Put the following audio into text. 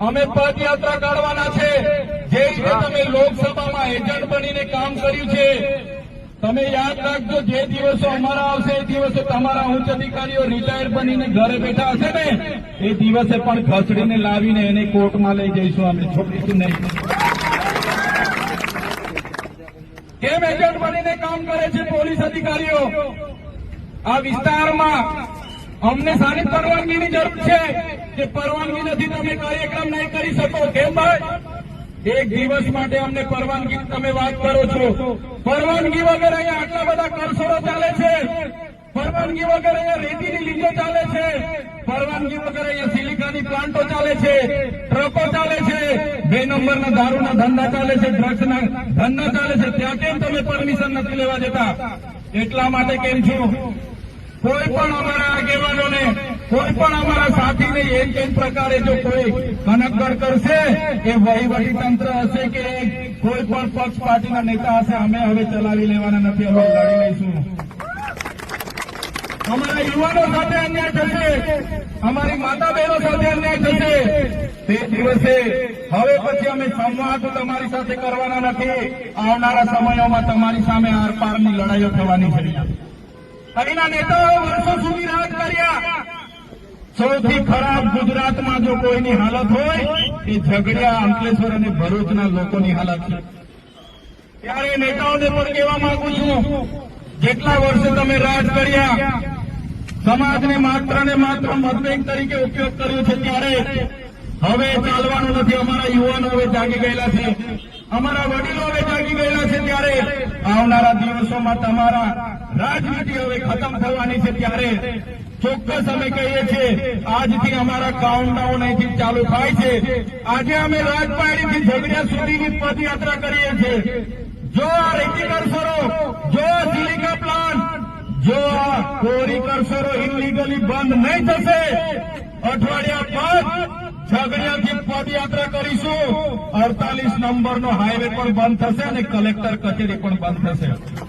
અમે પદયાત્રા કાઢવાના છે. જે રીતે તમે લોકસભામાં એજન્ટ બનીને કામ કર્યું છે, તમે યાદ રાખજો, જે દિવસો અમારા આવશે, એ દિવસે તમારા ઉચ્ચ અધિકારીઓ રિટાયર્ડ બનીને ઘરે બેઠા હશે ને, એ દિવસે પણ ખસડીને લાવીને એને કોર્ટમાં લઈ જઈશું અમે. છોડીશું નહીં. કેમ એજન્ટ બનીને કામ કરે છે પોલીસ અધિકારીઓ? આ વિસ્તારમાં અમને સારી પરવાનગીની જરૂર છે કે પરવાનગી નથી, તમે કાર્યક્રમ નહીં કરી શકો. કેમ ભાઈ? એક દિવસ માટે અમને પરવાનગી, તમે વાત કરો છો. પરવાનગી વગર અહીંયા આટલા બધા કરસોડો ચાલે છે. પરવાનગી વગર અહીંયા રેતીની લીંડો ચાલે છે. પરવાનગી વગર અહીંયા સિલિકાની પ્લાન્ટો ચાલે છે. ટ્રકો ચાલે છે. બે નંબરના દારૂના ધંધા ચાલે છે, ડ્રગ્સના ધંધા ચાલે છે. ત્યાં કેમ તમે પરમિશન નથી લેવા દેતા? એટલા માટે કેમ છું? કોઈ પણ અમારા આગેવાનોને, કોઈ પણ અમારા સાથીને એક એક પ્રકારે જો કોઈ કનકગઢ કરશે, એ વહીવટી હશે કે કોઈ પણ પક્ષ પાર્ટીના નેતા હશે, અમે હવે ચલાવી લેવાના નથી, અમે લડી લઈશું. અમારા યુવાનો સાથે અન્યાય થશે, અમારી માતા બહેનો સાથે અન્યાય થશે. તે દિવસે હવે પછી અમે સંવાદ તમારી સાથે કરવાના નથી. આવનારા સમયોમાં તમારી સામે આરપારની લડાઈઓ થવાની છે. અહીંના નેતાઓએ વર્ષો સુધી રાજ કર્યા. સૌથી ખરાબ ગુજરાતમાં જો કોઈની હાલત હોય, એ ઝઘડિયા, અંકલેશ્વર અને ભરૂચના લોકોની હાલત છે. ત્યારે નેતાઓને પણ કહેવા માંગુ છું, જેટલા વર્ષે તમે રાજ કર્યા, સમાજને માત્ર ને માત્ર મતબેંક તરીકે ઉપયોગ કર્યો છે ત્યારે હવે ચાલવાનું નથી. અમારા યુવાનો હવે જાગી ગયેલા છે. અમારા વડીલો હવે જાગી ગયેલા આવનારા દિવસોમાં તમારા રાજનીતિ હવે ખતમ થવાની છે ત્યારે ચોક્કસ અમે કહીએ છીએ, આજથી અમારા કાઉન્ટડાઉન અહીંથી ચાલુ થાય છે. આજે અમે રાજપાડીથી ઝઘડિયા સુધીની પદયાત્રા કરીએ છીએ. જો આ રેતી કરશો જો સિલિકા પ્લાન્ટ જો આ કોરી કરશો ઇલીગલી બંધ નહીં થશે, અઠવાડિયા બાદ ઝઘડિયાથી પદયાત્રા કરીશું અડતાલીસ નંબરનો હાઈવે પણ બંધ થશે અને કલેક્ટર કચેરી પણ બંધ થશે.